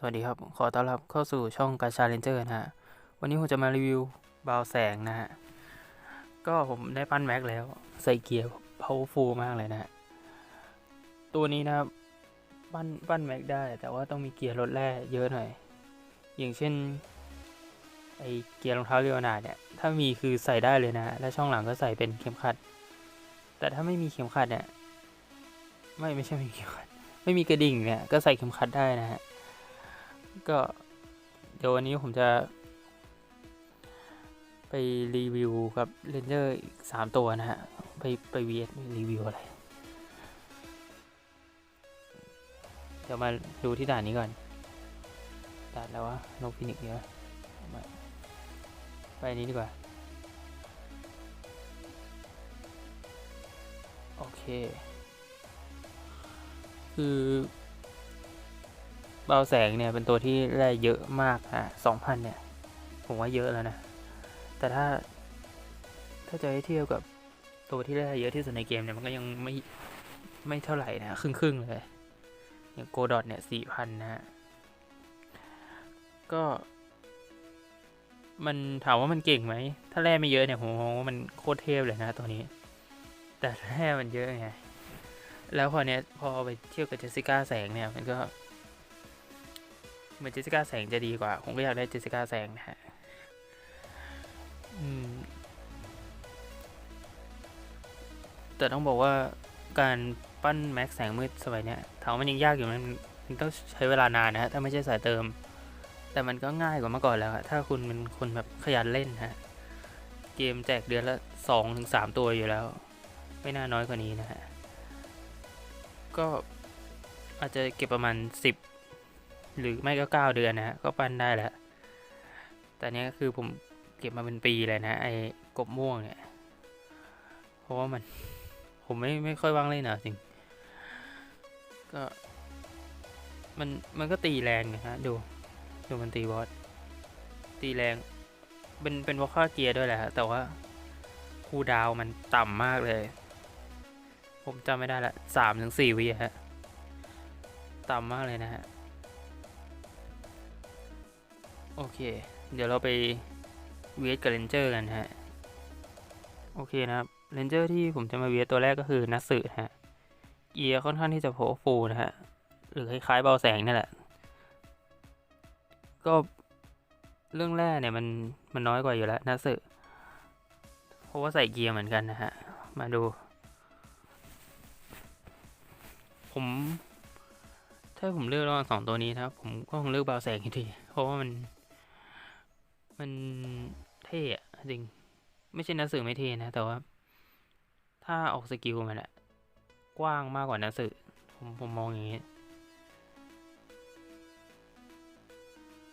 สวัสดีครับ ขอต้อนรับเข้าสู่ช่องกาชาเลนเจอร์นะฮะ วันนี้ผมจะมารีวิวบาวแสงนะฮะ ก็ผมได้ปั้นแม็กแล้ว ใส่เกียร์ powerful มากเลยนะฮะ ตัวนี้นะครับปั้นปั้นแม็กได้ แต่ว่าต้องมีเกียร์ลดแร่เยอะหน่อย อย่างเช่น ไอเกียร์รองเท้าเรียวนาเนี่ย ถ้ามีคือใส่ได้เลยนะฮะและช่องหลังก็ใส่เป็นเข็มขัด แต่ถ้าไม่มีเข็มขัดเนี่ย ไม่ไม่ใช่ไม่มีเข็มขัด ไม่มีกระดิ่งเนี่ย ก็ใส่เข็มขัดได้นะฮะ ก็เดี๋ยววันนี้ผมจะ ไปรีวิวกับเรนเจอร์อีกสามตัวนะฮะ ไปไปเวียดรีวิวอะไร เดี๋ยวมาดูที่ด่านนี้ก่อนด่านแล้ววะนกฟินิกเยอะไปอันนี้ดีกว่า โอเค คือ เบาแสงเนี่ยเป็นตัวที่ได้เยอะมากฮะสองพันเนี่ย ผมว่าเยอะแล้วนะ แต่ถ้า ถ้าจะให้เทียบกับตัวที่ได้เยอะที่สุดในเกมเนี่ยมันก็ยังไม่ไม่เท่าไหร่นะครึ่งครึ่งๆเลยอย่างโกดอทเนี่ยสี่พันนะฮะก็ มันถามว่ามันเก่งไหม ถ้าแร่ไม่เยอะเนี่ยผมมองว่ามันโคตรเทพเลยนะตัวนี้ แต่แร่มันเยอะไงแล้วพอเนี้ยพอไปเทียบกับเจสสิก้าแสงเนี่ยมันก็ เหมือนเจสสิก้าแสงจะดีกว่า ผมก็อยากได้เจสสิก้าแสงนะฮะแต่ต้องบอกว่าการปั้นแม็กแสงมืดสมัยเนี้ยถามมันยังยากอยู่มันมันต้องใช้เวลานานนะฮะถ้าไม่ใช่สายเติม แต่มันก็ง่ายกว่าเมื่อก่อนแล้วถ้าคุณเป็นคนแบบขยันเล่นฮะเกมแจกเดือนละสองถึงสามตัวอยู่แล้ว ไม่น่าน้อยกว่านี้นะฮะก็อาจจะเก็บประมาณสิบ หรือไม่ก็เก้าเดือนนะฮะก็ปั้นได้แล้วแต่นี้ยคือผมเก็บมาเป็นปีเลยนะไอ้กบม่วงเนี่ย เพราะว่ามันผมไม่ไม่ค่อยว่างเล่นนะจริง ก็มันมันก็ตีแรงนะฮะดูดูมันตีบอสตีแรง เป็นเป็นวอค่าเกียร์ด้วยแหละแต่ว่าคูดาวมันต่ำมากเลย ผมจำไม่ได้ละสามถึงสี่วิฮะ ต่ำมากเลยนะฮะ โอเค เดี๋ยวเราไปเวทกับเรนเจอร์กันฮะ โอเคนะครับเรนเจอร์ที่ผมจะมาเวทตัวแรกก็คือนัสึฮะเกียร์ค่อนข้างที่จะโผล่ฟูนะฮะ หรือคล้ายๆเบาแสงนี่แหละ ก็เรื่องแรกเนี่ยมันมันน้อยกว่าอยู่แล้วนัสึเพราะว่าใส่เกียร์เหมือนกันนะฮะ มาดู ผมถ้าผมเลือกระหว่างสองตัวนี้นะครับ ผมก็คงเลือกเบาแสงทีเพราะว่ามัน มันเท่อะจริง ไม่ใช่นัสสึไม่เท่นะ แต่ว่า ถ้าออกสกิลมันอะกว้างมากกว่านัสสึผมผมมองอย่างนี้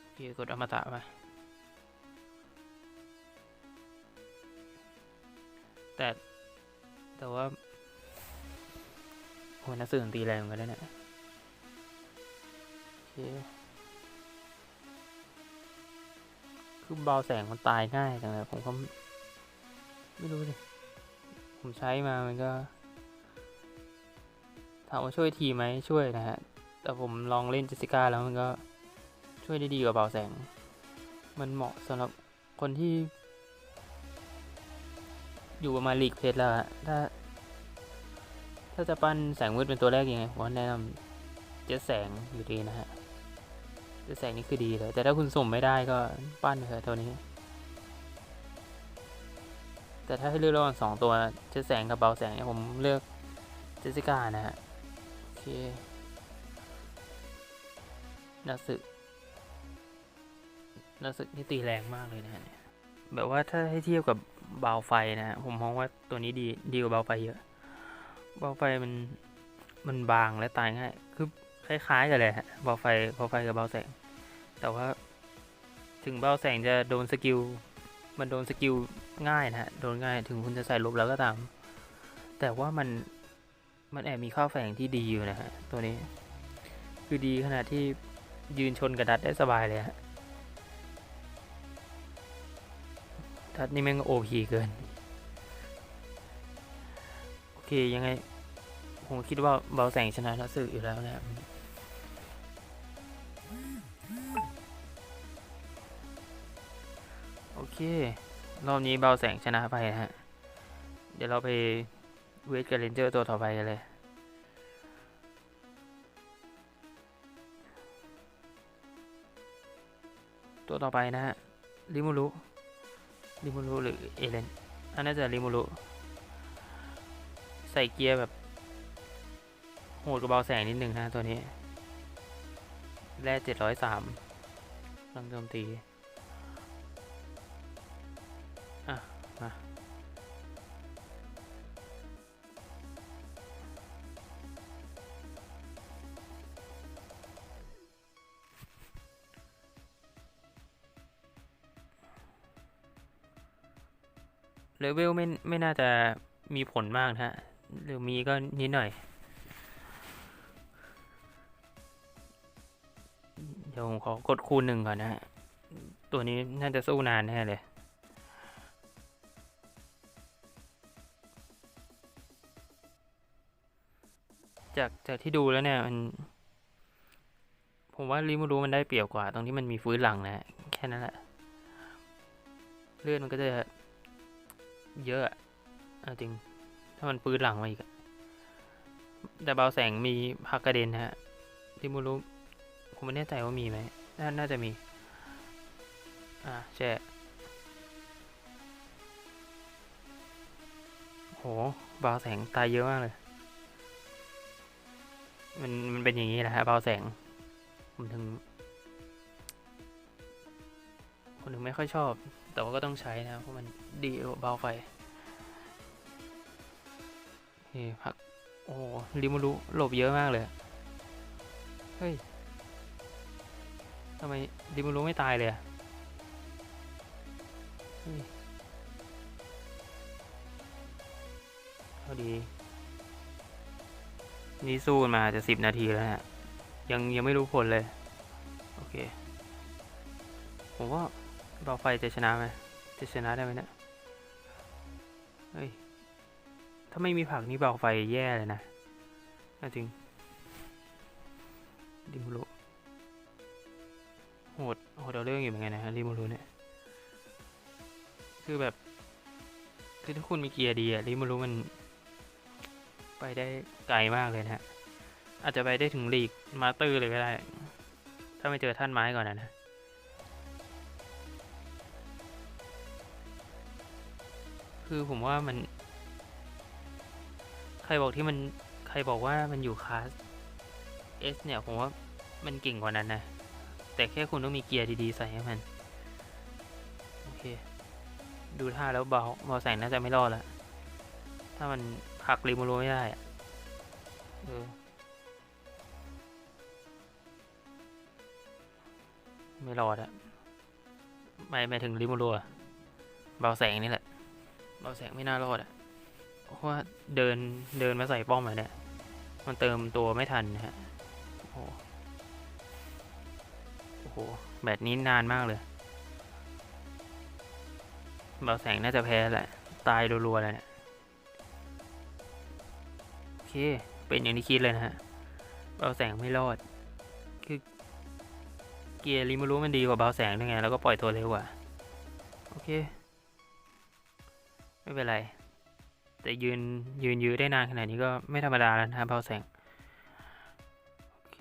โอเคกดอมตะไปแต่แต่ว่าโอ้ยนักสื่อตีแรงเหมือนกันะเนี่ย คือเบาแสงมันตายง่ายจังเลยผมก็ไม่รู้สิผมใช้มามันก็ถามว่าช่วยทีไหมช่วยนะฮะ แต่ผมลองเล่นเจสสิก้าแล้วมันก็ช่วยได้ดีกว่าเบาแสง มันเหมาะสำหรับคนที่ อยู่ประมาณลีกเพจแล้วอะถ้า ถ้าจะปั้นแสงมืดเป็นตัวแรกยังไงผมแนะนำเจ็ดแสงอยู่ดีนะฮะ จ็ดแสงนี่คือดีเลยแต่ถ้าคุณสุ่มไม่ได้ก็ปั้นเถอะตัวนี้ แต่ถ้าให้เลือกระหว่างสองตัวเจ็ดแสงกับเบาแสงเนี่ยผมเลือกเจสสิก้านะฮะโอเคนักสึกรู้สึกนี่ตีแรงมากเลยนะฮะเนี่ยแบบว่าถ้าให้เทียบกับเบาไฟนะฮะผมมองว่าตัวนี้ดีดีกว่าเบาไฟเยอะ เบาไฟมันมันบางและตายง่าย คือ คล้ายๆกันเลยฮะเบาไฟเบาไฟกับเบาแสง แต่ว่าถึงเบาแสงจะโดนสกิล มันโดนสกิลง่ายนะฮะ โดนง่ายถึงคุณจะใส่ลบแล้วก็ตาม แต่ว่ามัน มันแอบมีข้าวแฝงที่ดีอยู่นะฮะ ตัวนี้ คือดีขนาดที่ยืนชนกระดัดได้สบายเลยฮะทัดนี่แม่งโอพีเกิน โอเค ยังไง ผมคิดว่าเบาแสงชนะนักสืออยู่แล้วนะครับ เค รอบนี้เบาแสงชนะไปนะฮะ เดี๋ยวเราไปเวทกับเรนเจอร์ตัวต่อไปกันเลยตัวต่อไปนะฮะริมูรุริมูรุหรือเอเลนอันน่าจะริมูรุใส่เกียร์แบบโหดกับเบาแสงนิดนึงนะตัวนี้ แร่เจ็ดร้อยสามลังโจมตี เลเวลไม่ไม่น่าจะมีผลมากนะฮะ หรือมีก็นิดหน่อย เดี๋ยวผมขอกดคูณหนึ่งก่อนนะฮะ ตัวนี้น่าจะสู้นานแน่เลยจากจากที่ดูแล้วเนี่ยมัน ผมว่าริมูรูมันได้เปรียบกว่า ตรงที่มันมีฟื้นหลังนะ แค่นั้นแหละ เลือดมันก็จะ เยอะอะจริง ถ้ามันฟื้นหลังมาอีกแต่เบาแสงมีพักกระเด็นนะฮะริมูรูผมไม่แน่ใจว่ามีไหมนน่าจะมี อ่าแช่โหเบาแสงตายเยอะมากเลย มันมันเป็นอย่างนี้แหละฮะเบาแสง ผมถึง ผมถึงไม่ค่อยชอบ แต่ว่าก็ต้องใช้นะเพราะมันดีเบาไฟนี่พัก โอ้ริมูรุหลบเยอะมากเลย เฮ้ยทำไมริมูรุไม่ตายเลยเฮ้ยพอดี นี่สู้มาจะสิบนาทีแล้วฮะยังยังไม่รู้ผลเลย โอเค ผมว่า เบาไฟจะชนะไหมจะชนะได้ไหมเนะี่ยเฮ้ย ถ้าไม่มีผักนี่เบาไฟแย่เลยนะเอาจริงริมูรุโหดโหดเอาเรื่องอยู่เหมือนกันนะฮะริมูรุเนี่ย คือแบบ คือถ้าคุณมีเกียร์ดีอะริมูรุมัน ไปได้ไกลมากเลยนะฮะ อาจจะไปได้ถึงลีกมาสเตอร์เลยก็ได้ ถ้าไม่เจอท่านไม้ก่อนนะนะ คือผมว่ามัน ใครบอกที่มันใครบอกว่ามันอยู่คลาส S เนี่ย ผมว่ามันเก่งกว่านั้นนะ แต่แค่คุณต้องมีเกียร์ดีๆ ใส่ให้มัน โอเค ดูท่าแล้วเบาเบาแสงน่าจะไม่รอดล้วถ้ามันผักริมูโรไม่ได้อะเออไม่รอดอะไม่ไม่ถึงริมูโรอะเบาแสงนี่แหละ เบาแสงไม่น่ารอดอะเพราะว่าเดินเดินมาใส่ป้อมอะเนี่ย มันเติมตัวไม่ทันนะฮะ โอ้โหโอ้โหแบบนี้นานมากเลยเบาแสงน่าจะแพ้แหละ ตายรัวๆเลยเนี่ยโอเค เป็นอย่างที่คิดเลยนะฮะเบาแสงไม่รอด คือเกียร์ริมูรุมันดีกว่าเบาแสงยังไง แล้วก็ปล่อยตัวเร็วกว่า โอเค ไม่เป็นไร แต่ยืนยืนยื้อได้นานขนาดนี้ก็ไม่ธรรมดาแล้วนะเบาแสง โอเค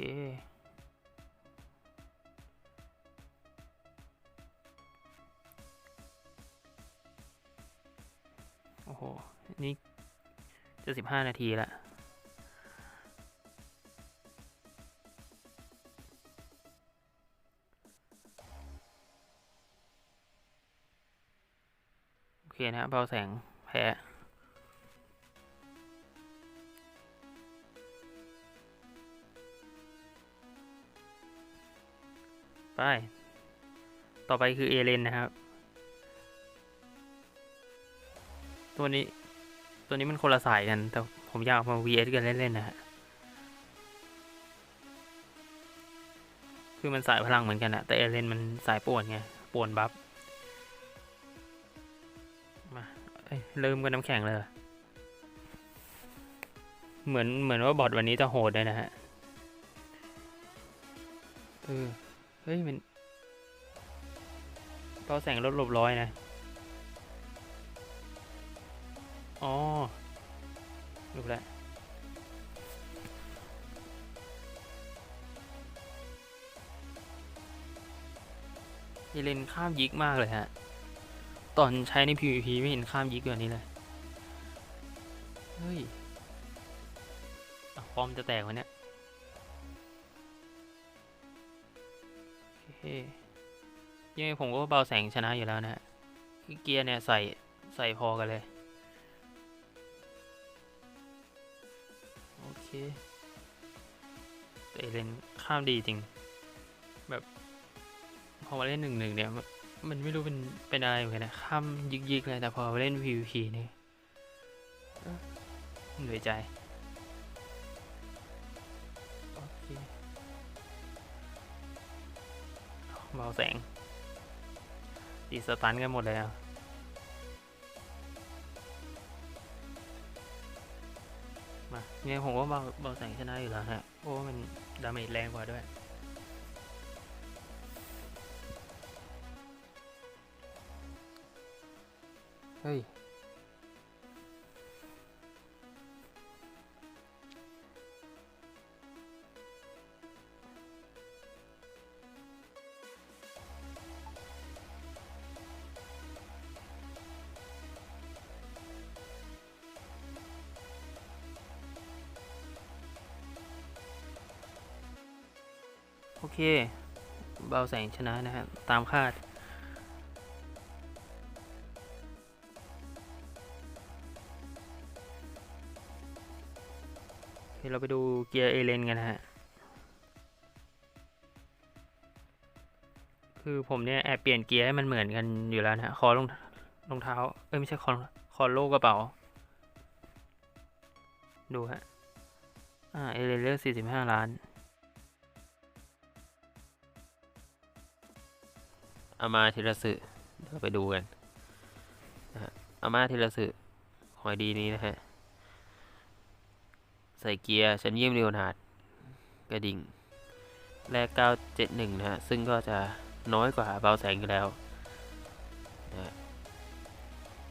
โอ้โห นี่จะสิบห้านาทีละ เคนะเบาแสงแพ้ไป ต่อไปคือเอเลนนะครับ ตัวนี้ ตัวนี้มันคนละสายกัน แต่ผมอยากเอามา VS กันเล่นๆนะฮะ คือมันสายพลังเหมือนกันอะแต่เอเลนมันสายป่วนไง ป่วนบัฟ ริ่มกันน้ำแข็งเลยเหมือนเหมือนว่าบอดวันนี้จะโหดเลยนะฮะเออเฮ้ยมันเปาแสงลดลบร้อยนะ อ๋อรู้แล้วเเลนข้ามยิกมากเลยฮะ ตอนใช้ใน PVP ไม่เห็นข้ามยิกแบบนี้เลย เฮ้ยอะฟอมจะแตกวะเนี่ยยังไงผมก็เบาแสงชนะอยู่แล้วนะฮะเกียร์เนี่ยใส่ใส่พอกันเลย โอเคแต่เอเลนข้ามดีจริง แบบ พอมาเล่นหนึ่งหนึ่งเนี่ย มันไม่รู้เป็นเป็นอะไรเหมือนกันนะข้ามยิกยิกๆเลยแต่พอเล่น PVP นี่เอ้อเหนื่อยใจโอเคเบาแสงตีสตันกันหมดเลยอะมาเนี่ยผมว่าเบาเบาแสงชนะอยู่แล้วฮะเพราะว่ามันดาเมจแรงกว่าด้วย เฮ้ย โอเค เบาแสงชนะนะครับ ตามคาด โอเคเราไปดูเกียร์เอเลนกันนะฮะ คือผมเนี่ยแอบเปลี่ยนเกียร์ให้มันเหมือนกันอยู่แล้วนะฮะคอรองรองเท้า เอ้ยไม่ใช่คอคอโล่กระเป๋า ดูฮะ อ่าเอเลนเลือก45ล้านอามาทีละสึเดี๋ยวไปดูกันนะฮะอามาทีละสึหอยดีนี้นะฮะ ใส่เกียร์ชั้นเยี่ยมเรียวนาดกระดิ่ง แรก 971 นะฮะ ซึ่งก็จะน้อยกว่าเบาแสงอยู่แล้วนะ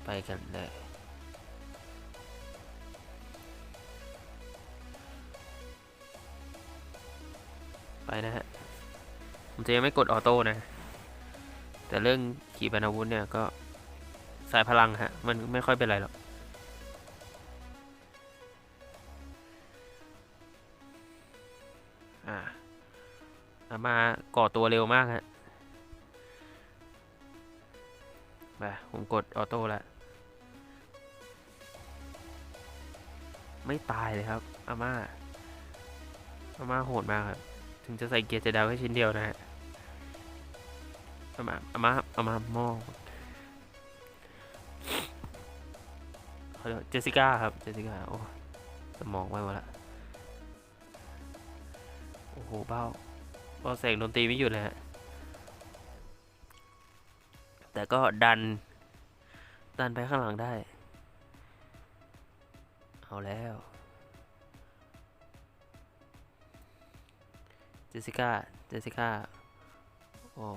ไปกันเลยไปนะฮะ ผมจะยังไม่กดออโต้นะ แต่เรื่องขี่ปนาวุธเนี่ยก็สายพลังฮะ มันไม่ค่อยเป็นไรหรอก มาก่อตัวเร็วมากฮะไปผมกดออโต้ล้วไม่ตายเลยครับอาม่าอาม่าโหดมากครับ ถึงจะใส่เกียร์เจะดาวแค่ชิ้นเดียวนะฮะอาม่าอาม่าอาม่าม้อเขาเรียกเจสสิก้าครับ เจสสิก้า โอ้ สมองไปหมดละ โอ้โห เบ้า เบ้าแสงดนตรีไม่หยุดเลยฮะ แต่ก็ดัน ดันไปข้างหลังได้ เอาแล้ว เจสสิก้า เจสสิก้า โอ้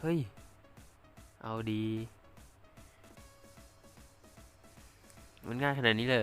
เฮ้ย เอาดี มันง่ายขนาดนี้เลย